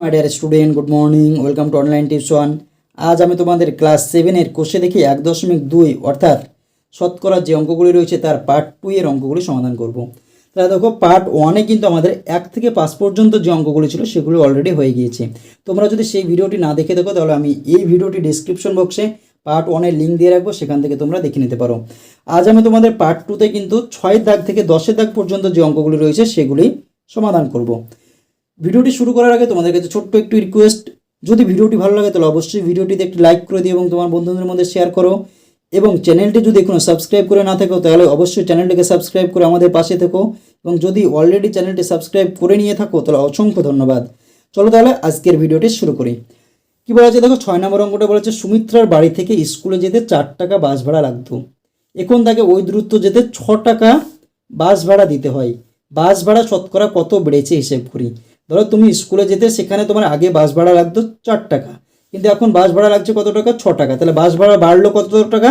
My dear student good morning welcome to online tuition আজ আমি তোমাদের ক্লাস সেভেনের কোষে দেখি এক দশমিক দুই, অর্থাৎ শতকরা যে অঙ্কগুলি রয়েছে তার পার্ট টু এর অঙ্কগুলি সমাধান করব। তাহলে দেখো পার্ট ওয়ানে কিন্তু আমাদের এক থেকে পাঁচ পর্যন্ত যে অঙ্কগুলি ছিল সেগুলো অলরেডি হয়ে গিয়েছে। তোমরা যদি সেই ভিডিওটি না দেখে দেখো তাহলে আমি এই ভিডিওটি ডিসক্রিপশন বক্সে পার্ট ওয়ানের লিঙ্ক দিয়ে রাখব, সেখান থেকে তোমরা দেখে নিতে পারো। আজ আমি তোমাদের পার্ট টুতে কিন্তু ছয় দাগ থেকে দশের দাগ পর্যন্ত যে অঙ্কগুলি রয়েছে সেগুলি সমাধান করব। ভিডিওটি শুরু করার আগে তোমাদের কাছে ছোট্ট একটু রিকোয়েস্ট যদি ভিডিওটি ভালো লাগে তাহলে অবশ্যই ভিডিওটিতে একটি লাইক করে দিও এবং তোমার বন্ধুদের মধ্যে শেয়ার করো। এবং চ্যানেলটি যদি এখনও সাবস্ক্রাইব করে না থাকো, তাহলে অবশ্যই চ্যানেলটিকে সাবস্ক্রাইব করে আমাদের পাশে থেকো। এবং যদি অলরেডি চ্যানেলটি সাবস্ক্রাইব করে নিয়ে থাকো, তাহলে অসংখ্য ধন্যবাদ। চলো তাহলে আজকের ভিডিওটি শুরু করি। কি বলা আছে দেখো, ছয় নম্বর অঙ্কটা বলেছে, সুমিত্রার বাড়ি থেকে স্কুলে যেতে চার টাকা বাস ভাড়া লাগতো। এখন তাকে ওই দূরত্ব যেতে ছ টাকা বাস ভাড়া দিতে হয়। বাস ভাড়া শতকরা কত বেড়েছে হিসেব করি। ধরো তুমি স্কুলে যেতে সেখানে তোমার আগে বাস ভাড়া লাগতো চার টাকা। কিন্তু এখন বাস ভাড়া লাগছে কত টাকা? ছ টাকা। তাহলে বাস ভাড়া বাড়লো কত টাকা?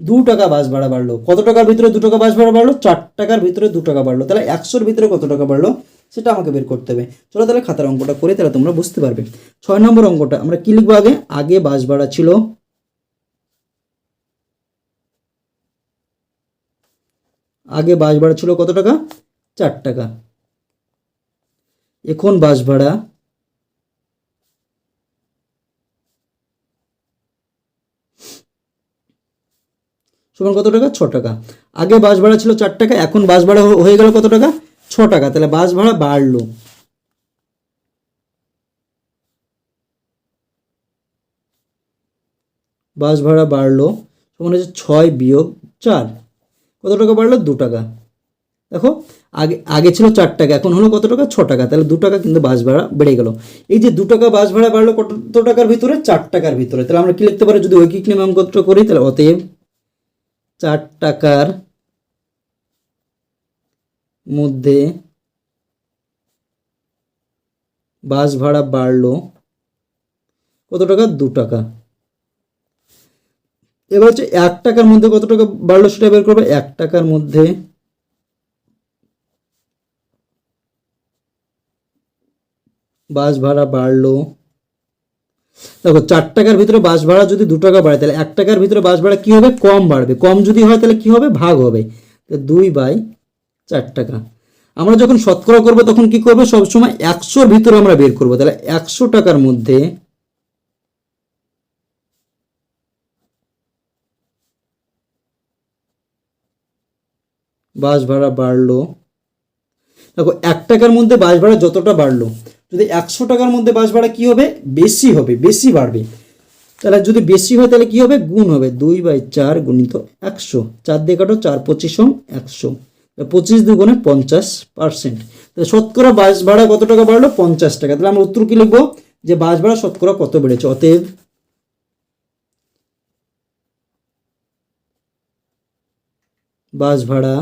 দু টাকা বাস ভাড়া বাড়লো। কত টাকার ভিতরে দু টাকা বাস ভাড়া বাড়লো? চার টাকার ভিতরে দু টাকা বাড়লো। তাহলে একশোর ভিতরে কত টাকা বাড়লো? সেটা আমাকে বের করতে হবে। চলো তাহলে খাতার অঙ্কটা করে তাহলে তোমরা বুঝতে পারবে। ছয় নম্বর অঙ্কটা, আমরা কি লিখব আগে? আগে বাস ভাড়া ছিল। আগে বাস ভাড়া ছিল কত টাকা? চার টাকা। এখন বাস ভাড়া। সমান কত টাকা? ছ টাকা। আগে বাস ভাড়া ছিল চার টাকা, এখন বাস ভাড়া হয়ে গেল কত টাকা? ছ টাকা। তাহলে বাস ভাড়া বাড়লো। বাস ভাড়া বাড়লো, সমান হচ্ছে ছয় বিয়োগ চার। কত টাকা বাড়লো? দু টাকা। দেখো আগে আগে ছিল চার টাকা, এখন হলো কত টাকা? ছ টাকা। তাহলে দু টাকা কিন্তু বাস ভাড়া বেড়ে গেল। এই যে দু টাকা বাস ভাড়া বাড়লো কত টাকার ভিতরে? চার টাকার ভিতরে। তাহলে আমরা কি লিখতে পারি? যদি ঐকিক নিয়ম করি, তাহলে অতএব চার টাকার মধ্যে বাস ভাড়া বাড়লো কত টাকা? দু টাকা। এবার হচ্ছে এক টাকার মধ্যে কত টাকা বাড়লো সেটা বের করবে? এক টাকার মধ্যে বাস ভাড়া বাড়লো। দেখো, চার টাকার ভিতরে বাস ভাড়া যদি দু টাকা বাড়ে, তাহলে এক টাকার ভিতরে বাস ভাড়া কি হবে? কম বাড়বে। কম যদি হয়, তাহলে কি হবে? ভাগ হবে। দুই বাই চার টাকা। আমরা যখন শতকরা করব, তখন কি করব? সবসময় একশোর ভিতরে আমরা বের করব। তাহলে একশো টাকার মধ্যে বাস ভাড়া বাড়লো। দেখো, এক টাকার মধ্যে বাস ভাড়া যতটা বাড়লো যদি একশো টাকার মধ্যে বাস ভাড়া কি হবে? বেশি হবে, বেশি বাড়বে। তাহলে যদি বেশি হয়, তাহলে কি হবে? গুণ হবে। দুই বাই চার গুণিত একশো। চার দিয়ে কাটো, চার পঁচিশম একশো। পঁচিশ দুগুণে পঞ্চাশ পার্সেন্ট। তাহলে শতকরা বাস ভাড়া কত টাকা বাড়লো? পঞ্চাশ টাকা। তাহলে আমরা উত্তর কি লিখব? যে বাস ভাড়া শতকরা কত বেড়েছে? অতএব বাস ভাড়া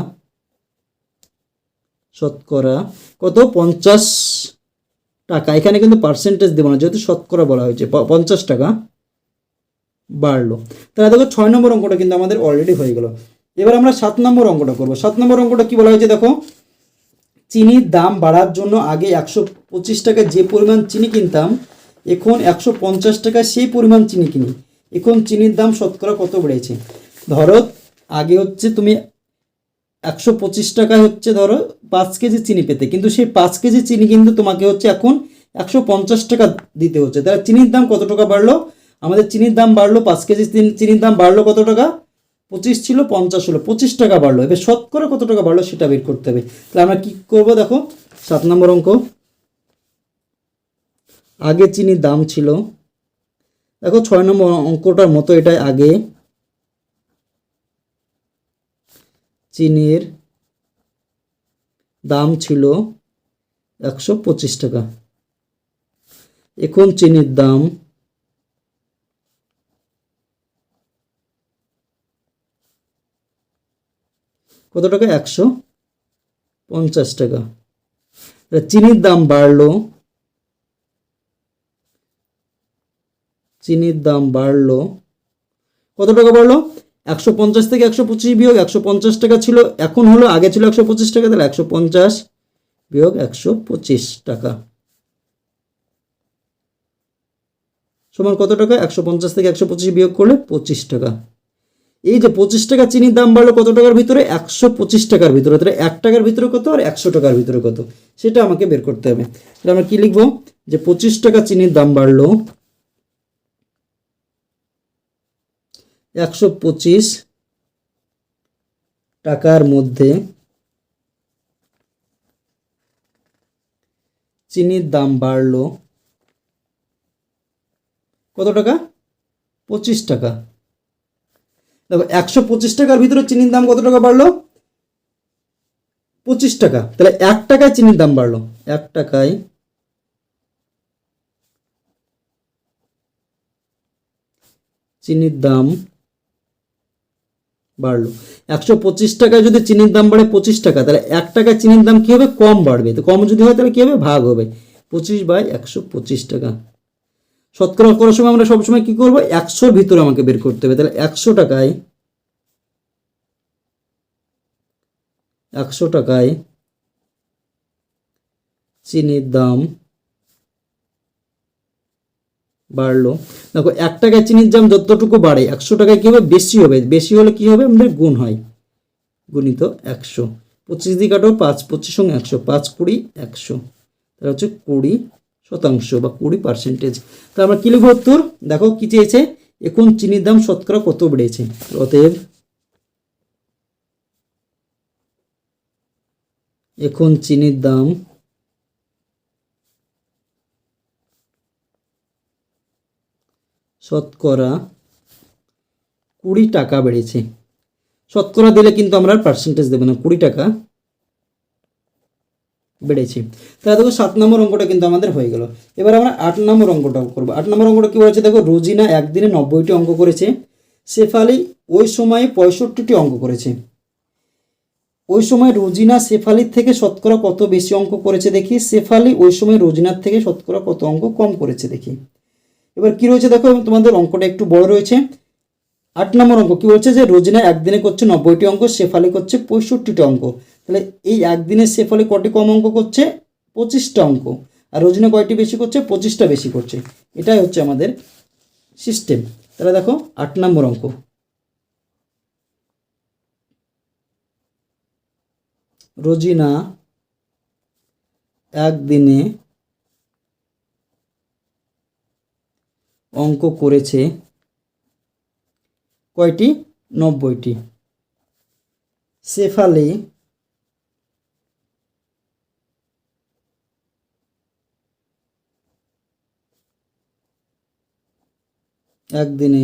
শতকরা কত? পঞ্চাশ টাকা। এখানে কিন্তু পার্সেন্টেজ দেবো না, যেহেতু শতকরা বলা হয়েছে পঞ্চাশ টাকা বাড়লো। তাহলে দেখো ছয় নম্বর অঙ্কটা কিন্তু আমাদের অলরেডি হয়ে গেল। এবার আমরা সাত নম্বর অঙ্কটা করব। সাত নম্বর অঙ্কটা কি বলা হয়েছে দেখো? চিনির দাম বাড়ার জন্য আগে একশো পঁচিশ টাকা যে পরিমাণ চিনি কিনতাম, এখন একশো পঞ্চাশ টাকায় সেই পরিমাণ চিনি কিনি। এখন চিনির দাম শতকরা কত বেড়েছে? ধরো, আগে হচ্ছে তুমি একশো পঁচিশ টাকা হচ্ছে ধরো পাঁচ কেজি চিনি পেতে। কিন্তু সেই পাঁচ কেজি চিনি কিন্তু তোমাকে হচ্ছে এখন একশো পঞ্চাশ টাকা দিতে হচ্ছে। তাহলে চিনির দাম কত টাকা বাড়লো? আমাদের চিনির দাম বাড়লো পাঁচ কেজি চিনির দাম বাড়লো কত টাকা? পঁচিশ ছিল, পঞ্চাশ হলো। পঁচিশ টাকা বাড়লো। এবার শতকরা কত টাকা বাড়লো সেটা বের করতে হবে। তাহলে আমরা কি করব দেখো, সাত নম্বর অঙ্ক। আগে চিনির দাম ছিল, দেখো ছয় নম্বর অঙ্কটার মতো এটাই আগে। চিনির দাম ছিল একশো পঁচিশ টাকা। এখন চিনির দাম কত টাকা? একশো পঞ্চাশ টাকা। চিনির দাম বাড়লো। চিনির দাম বাড়লো। কত টাকা বাড়লো? একশো পঞ্চাশ থেকে একশো পঁচিশ বিয়োগ একশো পঞ্চাশ টাকা ছিল, এখন হলো আগে ছিল একশো পঁচিশ টাকা, তাহলে একশো পঞ্চাশ বিয়োগ একশো পঁচিশ টাকা। সমান কত টাকা? একশো পঞ্চাশ থেকে একশো পঁচিশ বিয়োগ করলে পঁচিশ টাকা। এই যে পঁচিশ টাকা চিনির দাম বাড়লো কত টাকার ভিতরে? একশো পঁচিশ টাকার ভিতরে, তাহলে এক টাকার ভিতরে কত আর একশো টাকার ভিতরে কত? সেটা আমাকে বের করতে হবে। তাহলে আমরা কি লিখব? যে পঁচিশ টাকা চিনির দাম বাড়লো একশো পঁচিশ টাকার মধ্যে চিনির দাম বাড়লো। কত টাকা? পঁচিশ টাকা। দেখো, একশো পঁচিশ টাকার ভিতরে চিনির দাম কত টাকা বাড়লো? পঁচিশ টাকা। তাহলে এক টাকায় চিনির দাম বাড়লো। এক টাকায় চিনির দাম বাড়লো। একশো পঁচিশ টাকায় যদি চিনির দাম বাড়ে পঁচিশ টাকা, তাহলে এক টাকায় চিনির দাম কী হবে? কম বাড়বে। তো কম যদি হয়, তাহলে কী হবে? ভাগ হবে। পঁচিশ বাই একশো পঁচিশ টাকা। শতকরা করার সময় আমরা সবসময় কী করব? একশোর ভিতরে আমাকে বের করতে হবে। তাহলে একশো টাকায় একশো টাকায় চিনির দাম বাড়লো। দেখো এক টাকায় চিনির দাম যতটুকু বাড়ে, একশো টাকায় কী হবে? বেশি হবে। বেশি হলে কী হবে? আমাদের গুণ হয়। গুণিত একশো। পঁচিশ দিয়ে কাটো, পাঁচ, পঁচিশ সঙ্গে একশো। পাঁচ কুড়ি, একশো। তাহলে হচ্ছে কুড়ি শতাংশ বা কুড়ি পার্সেন্টেজ তা আমরা কী লিখব উত্তর? দেখো, কী চেয়েছে? এখন চিনির দাম শতকরা কত বেড়েছে? অতএব এখন চিনির দাম শতকরা কুড়ি টাকা বেড়েছে। শতকরা দিলে কিন্তু আমরা পার্সেন্টেজ দেবো না, কুড়ি টাকা বেড়েছে। তাহলে দেখো সাত নম্বর অঙ্কটা কিন্তু আমাদের হয়ে গেল। এবার আমরা আট নম্বর অঙ্কটাও করব। আট নম্বর অঙ্কটা কী বলেছে? দেখো রোজিনা একদিনে নব্বইটি অঙ্ক করেছে। শেফালি ওই সময়ে পঁয়ষট্টিটি অঙ্ক করেছে। ওই সময় রোজিনা শেফালির থেকে শতকরা কত বেশি অঙ্ক করেছে দেখি। শেফালি ওই সময় রোজিনার থেকে শতকরা কত অঙ্ক কম করেছে দেখি। এবার কি রয়েছে দেখো তোমাদের অঙ্কটা একটু বড় রয়েছে। আট নম্বর অঙ্ক, কি বলছে যে রোজিনা একদিনে করছে নব্বইটি অঙ্ক, শেফালি করছে পঁয়ষট্টিটি অঙ্ক। তাহলে এই একদিনে শেফালি কটি কম অঙ্ক করছে? পঁচিশটা অঙ্ক। আর রোজিনা কয়টি বেশি করছে? পঁচিশটা বেশি করছে। এটাই হচ্ছে আমাদের সিস্টেম তাহলে দেখো, আট নম্বর অঙ্ক। রোজিনা একদিনে অঙ্ক করেছে কয়টি? নব্বইটি। শেফালি একদিনে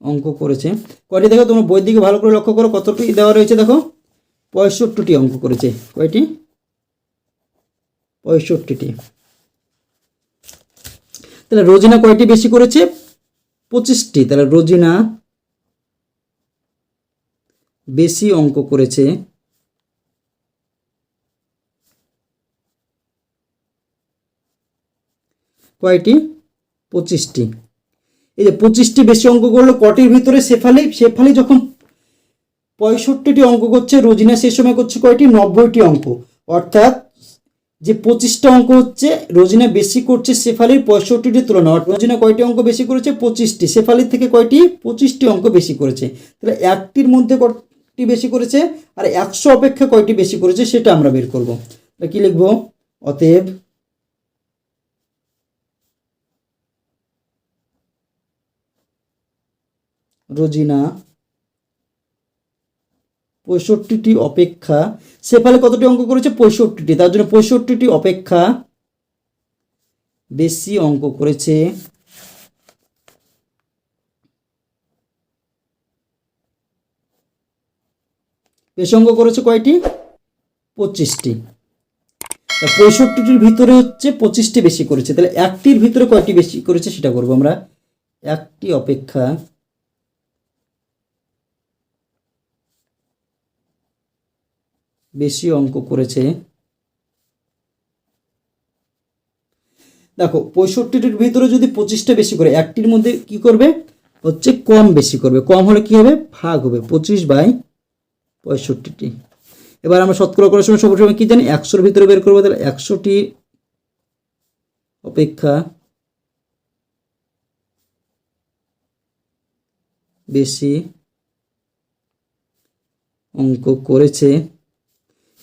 অঙ্ক করেছে। কয়টি? দেখো, তোমরা বইয়ের দিকে ভালো করে লক্ষ্য করো, কতটি দেওয়া রয়েছে, দেখো। পঁয়ষট্টিটি অঙ্ক করেছে। কয়টি? পঁয়ষট্টিটি। তাহলে রোজিনা কয়টি বেশি করেছে? পঁচিশটি। তাহলে রোজিনা বেশি অঙ্ক করেছে। কয়টি? পঁচিশটি। এই যে পঁচিশটি বেশি অঙ্ক করল, কটির ভিতরে শেফালি শেফালি যখন পঁয়ষট্টিটি অঙ্ক করছে, রোজিনা সে সময় করছে কয়টি? নব্বইটি অঙ্ক। অর্থাৎ যে পঁচিশটা অঙ্ক হচ্ছে, রোজিনা বেশি করছে শেফালির পঁয়ষট্টিটির তুলনা অর্থাৎ রোজিনা কয়টি অঙ্ক বেশি করেছে? পঁচিশটি। শেফালির থেকে কয়টি? পঁচিশটি অঙ্ক বেশি করেছে। তাহলে একটির মধ্যে কয়টি বেশি করেছে? আর একশো অপেক্ষা কয়টি বেশি করেছে সেটা আমরা বের করব। তাহলে কি লিখব? অতএব রোজিনা পঁয়ষট্টিটি অপেক্ষা। সেফালে কতটি অঙ্ক করেছে? পঁয়ষট্টিটি। তার জন্য পঁয়ষট্টিটি অপেক্ষা বেশি অঙ্ক করেছে। বেশি অঙ্ক করেছে কয়টি? পঁচিশটি। পঁয়ষট্টিটির ভিতরে হচ্ছে পঁচিশটি বেশি করেছে। তাহলে একটির ভিতরে কয়টি বেশি করেছে সেটা করব আমরা। একটি অপেক্ষা বেশি অঙ্ক করেছে। দেখো, পঁয়ষট্টিটির ভিতরে যদি পঁচিশটা বেশি করে, একটির মধ্যে কি করবে? হচ্ছে কম বেশি করবে। কম হলে কি হবে? ভাগ হবে। পঁচিশ বাই পঁয়ষট্টিটি। এবার আমরা শতকরা করার সময় সবসময় কী জানি? একশোর ভিতরে বের করব, তাহলে একশোটি অপেক্ষা বেশি অঙ্ক করেছে।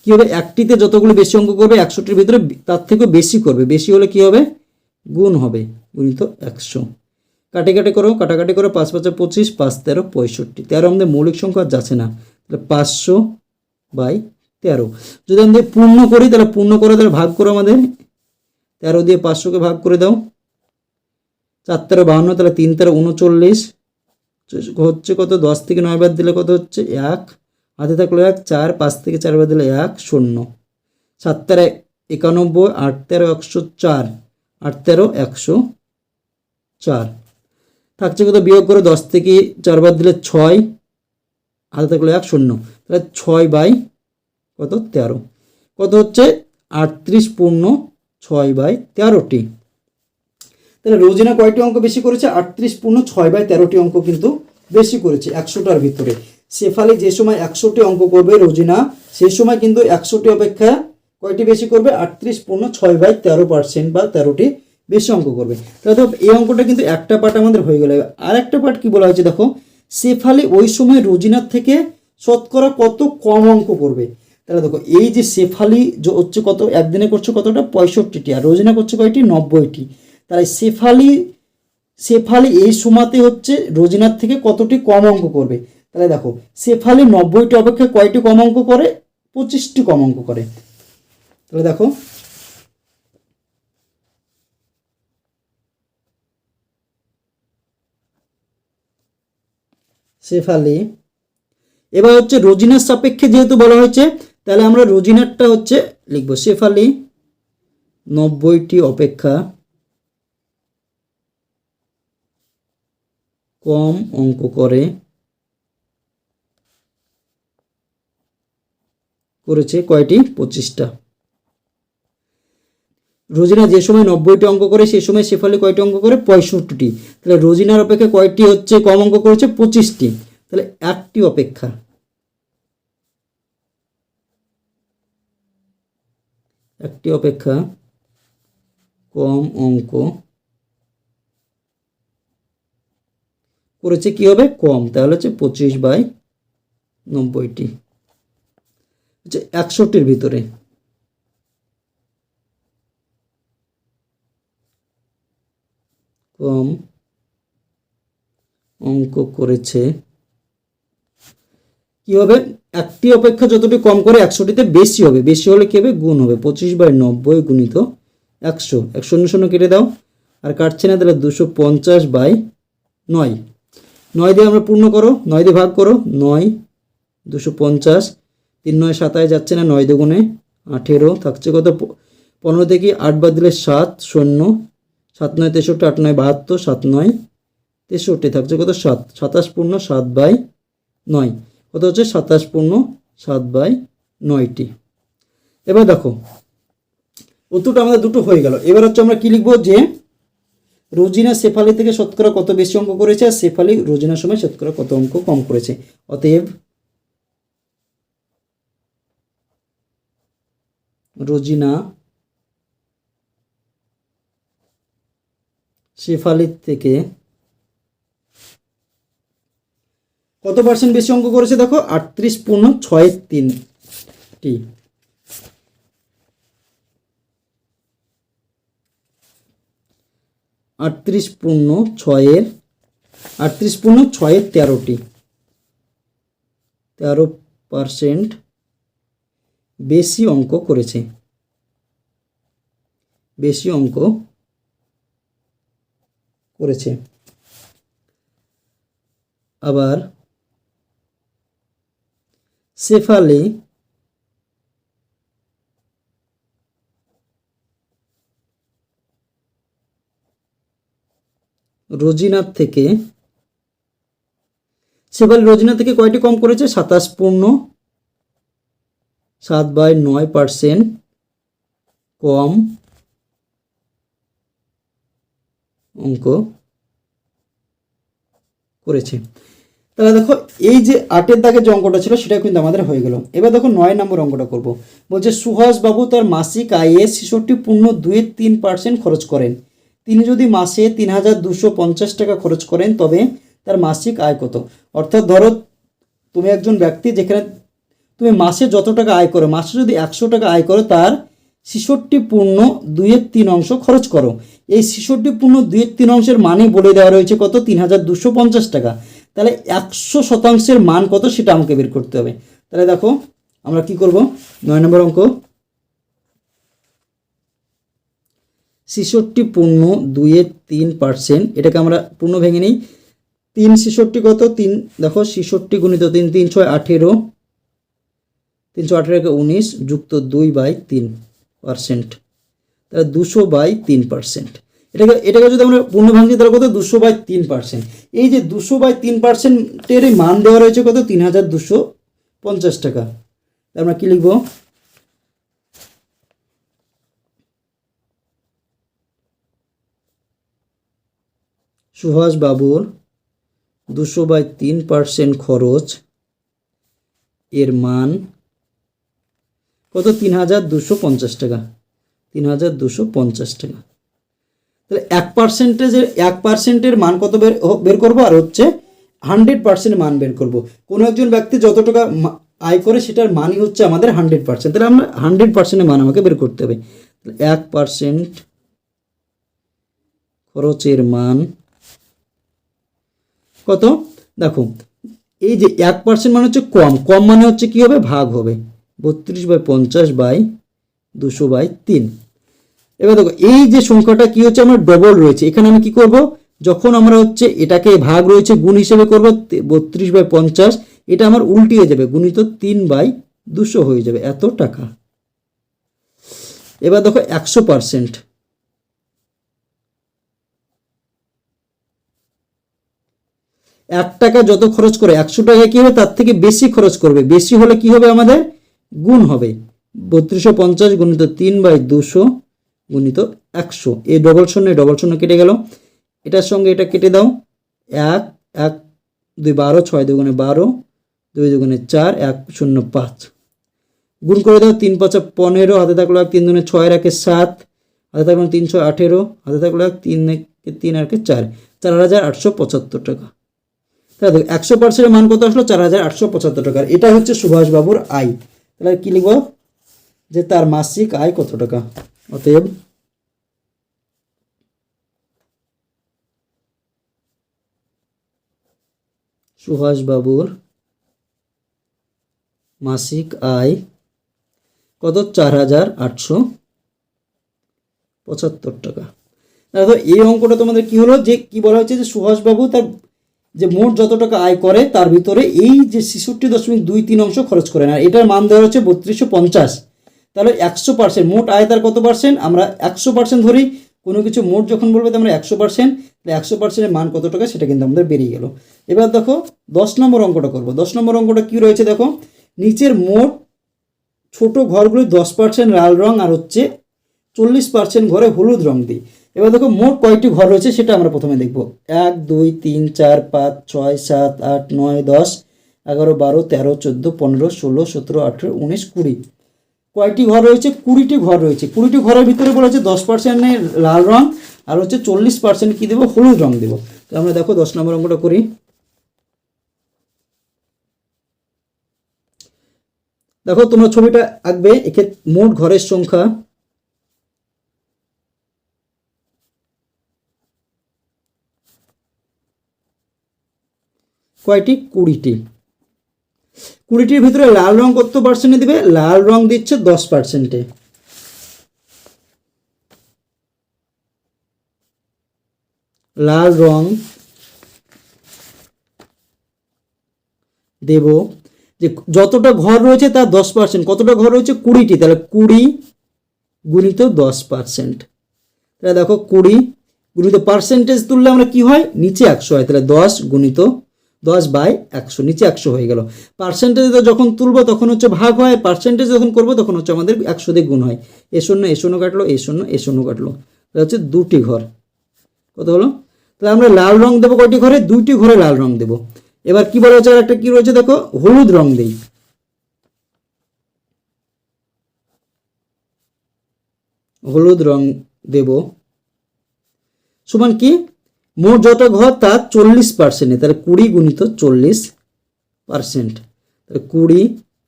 কি হবে? একটিতে যতগুলো বেশি অঙ্ক করবে, একশোটির ভিতরে তার থেকেও বেশি করবে। বেশি হলে কি হবে? গুণ হবে। গুণিত একশো। কাটে কাটে করো, কাটাকাটি করো, পাঁচ পাঁচে পঁচিশ, পাঁচ তেরো, পঁয়ষট্টি। তেরো আমাদের মৌলিক সংখ্যা যাচ্ছে না। তাহলে পাঁচশো বাই তেরো। যদি আমাদের পূর্ণ করি, তাহলে পূর্ণ করে, তাহলে ভাগ করো আমাদের। তেরো দিয়ে পাঁচশোকে ভাগ করে দাও। চার তেরো বাহান্ন, তাহলে তিন তেরো, উনচল্লিশ। হচ্ছে কত? দশ থেকে নয় বাদ দিলে কত হচ্ছে? এক। হাতে থাকল এক চার, পাঁচ থেকে চার বাদ দিলে এক, শূন্য। সাত তেরো, একানব্বই, আট তেরো, একশো চার, আট তেরো, একশো চার। থাকছে কত? বিয়োগ করে দশ থেকে চার বাদ দিলে ছয় হাতে থাকল এক, শূন্য। তাহলে ছয় বাই কত? তেরো। কত হচ্ছে? আটত্রিশ পূর্ণ ছয় বাই তেরোটি। তাহলে রোজিনা কয়টি অঙ্ক বেশি করেছে? আটত্রিশ পূর্ণ ছয় বাই তেরোটি অঙ্ক কিন্তু বেশি করেছে, একশোটার ভিতরে। শেফালি যে সময় একশোটি অঙ্ক করবে রোজিনা সেই সময় কিন্তু একশোটি অপেক্ষা কয়টি বেশি করবে? আটত্রিশ পূর্ণ ছয় বাই তেরো পার্সেন্ট বা তেরোটি বেশি অঙ্ক করবে। তাহলে এই অঙ্কটা কিন্তু একটা পার্ট আমাদের হয়ে গেল। আর একটা পার্ট কি বলা হয়েছে দেখো শেফালি ওই সময় রোজিনার থেকে শতকরা কত কম অঙ্ক করবে? তাহলে দেখো, এই যে শেফালি যে হচ্ছে কত, একদিনে করছে কতটা? পঁয়ষট্টিটি। আর রোজিনা করছে কয়টি? নব্বইটি। তাহলে শেফালি শেফালি এই সময়তে হচ্ছে রোজিনার থেকে কতটি কম অঙ্ক করবে? তাহলে দেখো, শেফালি নব্বইটি অপেক্ষা কয়টি কম অঙ্ক করে? পঁচিশটি কম অঙ্ক করে। তাহলে দেখো, শেফালি, এবার হচ্ছে রোজিনার সাপেক্ষে যেহেতু বলা হয়েছে, তাহলে আমরা রোজিনারটা হচ্ছে লিখব, শেফালি নব্বইটি অপেক্ষা কম অঙ্ক করে করেছে কয়টি? পঁচিশটা। রোজিনা যে সময় নব্বইটি অঙ্ক করে, সে সময় শেফালি কয়টি অঙ্ক করে? পঁয়ষট্টিটি। তাহলে রোজিনার অপেক্ষা কয়টি হচ্ছে কম অঙ্ক করেছে? পঁচিশটি। তাহলে একটি অপেক্ষা। একটি অপেক্ষা কম অঙ্ক করেছে কি হবে? কম। তাহলে হচ্ছে পঁচিশ বাই নব্বইটি। হচ্ছে একশোটির ভিতরে। কম অঙ্ক করেছে। কি হবে? একটি অপেক্ষা যতটি কম করে একশোটিতে বেশি হবে। বেশি হলে কি হবে? গুণ হবে। পঁচিশ বাই নব্বই গুণিত একশো। এক শূন্য শূন্য কেটে দাও। আর কাটছে না তাহলে দুশো পঞ্চাশ বাই নয়। নয় দিয়ে আমরা পূর্ণ করো। নয় দিয়ে ভাগ করো। নয়, দুশো পঞ্চাশ। তিন নয় সাতায় যাচ্ছে না, নয় দুগুণে আঠেরো থাকছে কত? পনেরো থেকে আট বাদ দিলে সাত, শূন্য। সাত নয় তেষট্টি, আট নয় বাহাত্তর, সাত নয় তেষট্টি থাকছে কত? সাত। সাতাশ পূর্ণ সাত বাই নয়। কত হচ্ছে? সাতাশ পূর্ণ সাত বাই নয়টি। এবার দেখো, উত্তরটা আমাদের দুটো হয়ে গেল। এবার হচ্ছে আমরা কি লিখব? যে রোজিনা শেফালি থেকে শতকরা কত বেশি অঙ্ক করেছে? আর শেফালি রোজিনার সময় শতকরা কত অঙ্ক কম করেছে? অতএব রোজিনা শেফালির থেকে। কত পার্সেন্ট বেশি অঙ্ক করেছে দেখো? আটত্রিশ পূর্ণ ছয় তিনটি আটত্রিশ পূর্ণ ছয়ের, আটত্রিশ পূর্ণ ছয়ের তেরোটি। তেরো পার্সেন্ট বেশি অঙ্ক করেছে। বেশি অঙ্ক করেছে। আবার শেফালি রোজিনার থেকে, শেফালি রোজিনার থেকে কয়টি কম করেছে? সাতাশ পূর্ণ। সাত বাই নয় পার্সেন্ট কম অঙ্ক করেছে। তাহলে দেখো, এই যে আটের দাগে যে অঙ্কটা ছিল, সেটা কিন্তু আমাদের হয়ে গেল। এবার দেখো নয় নম্বর অঙ্কটা করব। বলছে সুহাস বাবু তার মাসিক আয়ে ছেষট্টি পূর্ণ দুয়ের তিন পার্সেন্ট খরচ করেন। তিনি যদি মাসে তিন হাজার দুশো পঞ্চাশ টাকা খরচ করেন, তবে তার মাসিক আয় কত? অর্থাৎ ধরো, তুমি একজন ব্যক্তি যেখানে তুমি মাসে যত টাকা আয় করো, মাসে যদি একশো টাকা আয় করো, তার ছেষট্টি পূর্ণ দুইয়ের তিন অংশ খরচ করো। এই ছেষট্টি পূর্ণ দুইয়ের তিন অংশের মানই বলে দেওয়া রয়েছে কত? তিন হাজার দুশো পঞ্চাশ টাকা। তাহলে একশো শতাংশের মান কত সেটা আমাকে বের করতে হবে। তাহলে দেখো, আমরা কি করব? নয় নম্বর অঙ্ক। ছেষট্টি পূর্ণ দুইয়ের তিন পার্সেন্ট, এটাকে আমরা পূর্ণ ভেঙে নিই। তিন ছেষট্টি কত? তিন, দেখো, ছেষট্টি গুণিত তিন তিন ছয় আঠেরো। তিনশো আঠেরোকে উনিশ যুক্ত দুই বাই তিন পার্সেন্ট। তাহলে দুশো বাই তিন পার্সেন্ট। এটাকে এটাকে যদি আমরা পূর্ণ ভাঙছি তাহলে কত? দুশো বাই তিন পার্সেন্ট। এই যে দুশো বাই তিন পার্সেন্টের মান দেওয়া রয়েছে কত? তিন হাজার দুশো পঞ্চাশ টাকা। আমরা কী লিখব? সুভাষ বাবুর দুশো বাই তিন পার্সেন্ট খরচ এর মান কত? তিন হাজার দুশো পঞ্চাশ টাকা। তিন হাজার দুশো পঞ্চাশ টাকা। তাহলে এক পার্সেন্টেজের এক পার্সেন্টের মান কত বের বের করব? আর হচ্ছে হান্ড্রেড পার্সেন্ট মান বের করব। কোনো একজন ব্যক্তি যত টাকা আয় করে, সেটার মানই হচ্ছে আমাদের হান্ড্রেড পার্সেন্ট তাহলে আমরা হান্ড্রেড পার্সেন্টের মান আমাকে বের করতে হবে। তাহলে এক পার্সেন্ট খরচের মান কত? দেখো, এই যে এক পার্সেন্ট মানে হচ্ছে কম। কম মানে হচ্ছে কি হবে? ভাগ হবে। বত্রিশ বাই পঞ্চাশ বাই দুশো বাই তিন। এবার দেখো, এই যে সংখ্যাটা কি হচ্ছে, আমার ডবল রয়েছে। এখানে আমি কি করব? যখন আমরা হচ্ছে এটাকে ভাগ রয়েছে, গুণ হিসেবে করব বত্রিশ বাই পঞ্চাশ, এটা আমার উল্টিয়ে যাবে, গুণিত তিন বাই দুশো হয়ে যাবে। এত টাকা। এবার দেখো, একশো পার্সেন্ট। এক টাকা যত খরচ করে, একশো টাকা কি হবে? তার থেকে বেশি খরচ করবে। বেশি হলে কি হবে আমাদের? গুণ হবে। বত্রিশশো পঞ্চাশ গুণিত তিন বাই দুশো গুণিত একশো। এই ডবল শূন্য ডবল শূন্য কেটে গেল। এটার সঙ্গে এটা কেটে দাও। এক এক, দুই, বারো, ছয় দুগুণে বারো, দুই দুগুণে চার, এক, শূন্য, পাঁচ। গুণ করে দাও, তিন পাঁচা পনেরো, হাতে থাকল এক, তিন দুগুণে ছয় রাখে সাত। হাতে থাকল তিনশো আঠেরো, হাতে থাকল এক, তিন একে তিন, একে চার। চার হাজার আটশো পঁচাত্তর টাকা। তাহলে একশো পার্সেন্টের মান কত আসলো? চার হাজার আটশো পঁচাত্তর টাকার এটা হচ্ছে সুভাষবাবুর আয়। তাহলে কি লিখব? যে তার মাসিক আয় কত টাকা? অতএব সুভাষবাবুর মাসিক আয় কত? চার হাজার আটশো পঁচাত্তর টাকা। দেখো এই অঙ্কটা তোমাদের কি হলো? যে কি বলা হচ্ছে যে সুভাষবাবু তার যে মোট যত টাকা আয় করে, তার ভিতরে এই যে ছেষট্টি দশমিক দুই তিন অংশ খরচ করেন আর এটার মান দেওয়া হচ্ছে বত্রিশশো পঞ্চাশ। তাহলে একশো পার্সেন্ট মোট আয় তার কত পার্সেন্ট আমরা একশো পার্সেন্ট ধরি, কোনো কিছু মোট যখন বলব তো আমরা একশো পার্সেন্ট তাহলে একশো পার্সেন্টের মান কত টাকা, সেটা কিন্তু আমাদের বেরিয়ে গেল। এবার দেখো, দশ নম্বর অঙ্কটা করব। দশ নম্বর অঙ্কটা কী রয়েছে দেখো? নিচের মোট ছোট ঘরগুলি দশ পার্সেন্ট লাল রং আর হচ্ছে চল্লিশ পার্সেন্ট ঘরে হলুদ রং দিই এবার দেখো মোট কয়টি ঘর রয়েছে সেটা আমরা প্রথমে দেখব। এক, দুই, তিন, চার, পাঁচ, ছয়, সাত, আট, নয়, দশ, এগারো, বারো, তেরো, চোদ্দ, পনেরো, ষোলো, সতেরো, আঠেরো, উনিশ, কুড়ি। কয়টি ঘর রয়েছে? কুড়িটি ঘর রয়েছে। কুড়িটি ঘরের ভিতরে বলেছে দশ পার্সেন্টের লাল রং, আর হচ্ছে চল্লিশ পার্সেন্ট কী দেবো? হলুদ রং দেবো। তো আমরা দেখো দশ নম্বর অঙ্কটা করি। দেখো তোমরা ছবিটা আঁকবে, এক্ষেত্রে মোট ঘরের সংখ্যা কয়টি? কুড়িটি। কুড়িটির ভিতরে লাল রং কত পার্সেন্টে দিবে? লাল রং দিচ্ছে দশ পার্সেন্টে লাল রং দেব। যে যতটা ঘর রয়েছে তার দশ পার্সেন্ট কতটা ঘর রয়েছে? কুড়িটি। তাহলে কুড়ি গুণিত দশ পার্সেন্ট তাহলে দেখো কুড়ি গুণিত পার্সেন্টেজ তুললে আমরা কি হয়? নিচে একশো হয়। তাহলে দশ গুণিত দশ বাই একশো, নিচে একশো হয়ে গেল। পার্সেন্টেজ যখন তুলবো তখন হচ্ছে ভাগ হয় পার্সেন্টেজ যখন করব তখন হচ্ছে আমাদের একশো দিয়ে গুণ হয়। এ শূন্য এ শূন্য কাটলো, এ শূন্য এ শূন্য কাটলো। হচ্ছে দুটি ঘর। কত হলো? তাহলে আমরা লাল রং দেবো কয়টি ঘরে? দুইটি ঘরে লাল রং দেবো। এবার কি বলা হচ্ছে? আর একটা কি রয়েছে দেখো? হলুদ রং দেই। হলুদ রং দেব। সমান কি? মোট যত ঘর, তার চল্লিশ পার্সেন্টে তাহলে কুড়ি গুণিত চল্লিশ পার্সেন্ট তাহলে কুড়ি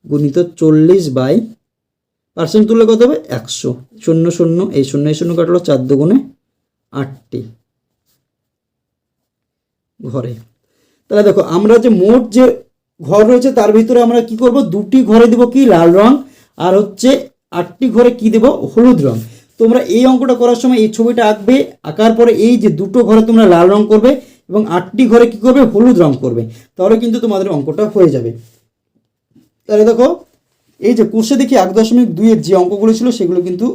গুণিত চল্লিশ বাই পার্সেন্ট তুললে কত হবে? একশো। শূন্য শূন্য, এই শূন্য এই শূন্য কাটলো চার দুগুণে আটটি ঘরে। তাহলে দেখো, আমরা যে মোট যে ঘর রয়েছে, তার ভিতরে আমরা কি করব? দুটি ঘরে দেব কি? লাল রং। আর হচ্ছে আটটি ঘরে কি দেব? হলুদ রং। তোমরা এই অঙ্কটা করার সময় এই ছবিটা আঁকবে, আঁকার পরে এই যে দুটো ঘরে তোমরা লাল রং করবে এবং আটটি ঘরে কি করবে? হলুদ রং করবে। তাহলে কিন্তু তোমাদের অঙ্কটা হয়ে যাবে। তাহলে দেখো, এই যে কোর্সে দেখি এক দশমিক দুইয়ের যে অঙ্কগুলো ছিল সেগুলো কিন্তু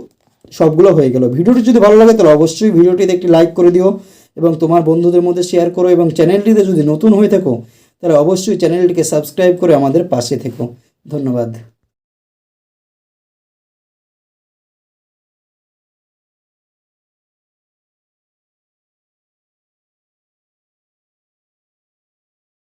সবগুলো হয়ে গেল। ভিডিওটি যদি ভালো লাগে তাহলে অবশ্যই ভিডিওটিতে একটি লাইক করে দিও এবং তোমার বন্ধুদের মধ্যে শেয়ার করো এবং চ্যানেলটিতে যদি নতুন হয়ে থাকো, তাহলে অবশ্যই চ্যানেলটিকে সাবস্ক্রাইব করে আমাদের পাশে থেকো। ধন্যবাদ।